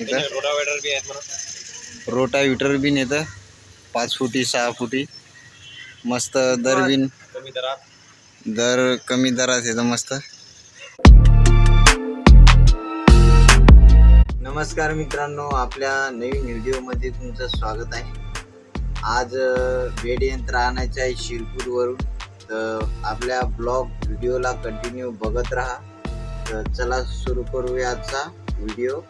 इथं. रोटावेटर बी आहेत म्हणा. रोटाविटर बिन येतं पाच फुटी सहा फुटी. मस्त दर बिन कमी दरात. दर कमी दरात येतं मस्त. नमस्कार मित्रांनो आपल्या नवीन व्हिडिओमध्ये तुमचं स्वागत आहे. आज यंत्र आणायचं आहे शिरपूरवरून. तर आपल्या ब्लॉग व्हिडिओला कंटिन्यू बघत राहा. तर चला सुरू करूया आजचा व्हिडिओ.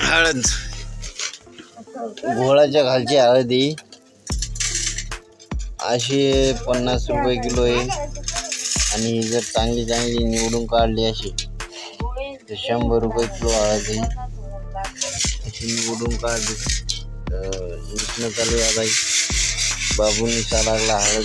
हळद. घोळाच्या खालची हळदी. अशी पन्नास रुपये किलो आहे. आणि जर चांगली चांगली निवडून काढली अशी तर शंभर रुपये किलो हळद आहे. अशी निवडून काढली. तर विकणं चालू आहे. आता बाबूंनी लागला हळद.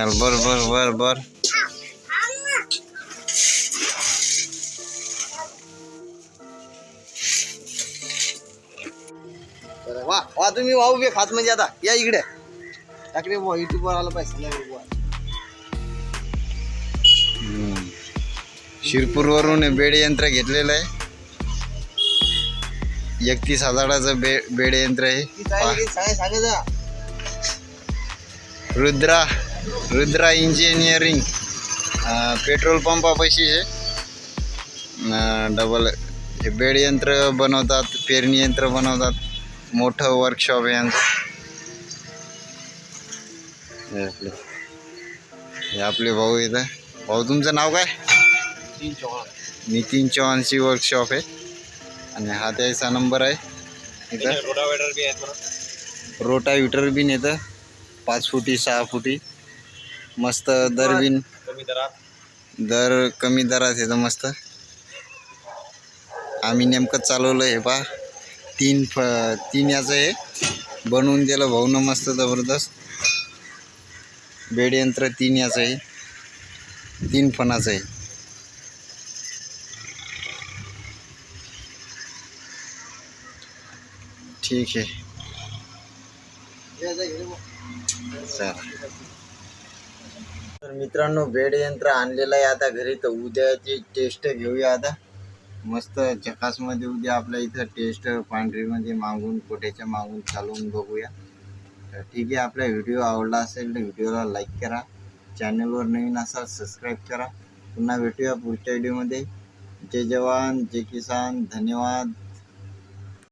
चल बर बर बर बर. वा वा तुम्ही वाहू बे खात म्हणजे आता. या इकडे. टाकले बुवा युट्यूबवर आलं पाहिजे शिरपूरवरून बेड यंत्र घेतलेलं आहे. एकतीस हजाराचं बे बेड यंत्र आहे. रुद्रा. रुद्रा इंजिनिअरिंग. पेट्रोल पंपापाशी आहे. अं, डबल हे बेड यंत्र बनवतात पेरणी यंत्र बनवतात. मोठं वर्कशॉप आहे यांचं. आपले. हे आपले भाऊ इथं भाऊ तुमचं नाव काय? नितीन चव्हाणची वर्कशॉप आहे. आणि हा त्याचा नंबर आहे. इथं. रोटावेटर बी आहेत रोटाविटर बिन येतं पाच फुटी सहा फुटी. मस्त दर बिन कमी दरात. दर कमी दरात येतं मस्त. आम्ही नेमकं चालवलं हे पा तीन फ तीन याचं हे. बनवून दिलं भाऊनं मस्त जबरदस्त. बेड यंत्र तीन याचं आहे तीन फणाचं आहे ठीक आहे. चला. तर मित्रांनो बेड यंत्र आणलेलं आहे आता घरी तर उद्याची टेस्ट घेऊया आता. मस्त चकासमध्ये उद्या आपल्या इथं टेस्ट पांढरीमध्ये मागून कोठ्याच्या मागून चालवून बघूया. तर ठीक आहे आपला व्हिडिओ आवडला असेल तर व्हिडिओला लाईक करा. चॅनलवर नवीन असाल सबस्क्राईब करा. पुन्हा भेटूया पुढच्या व्हिडिओमध्ये जय जवान जय किसान धन्यवाद.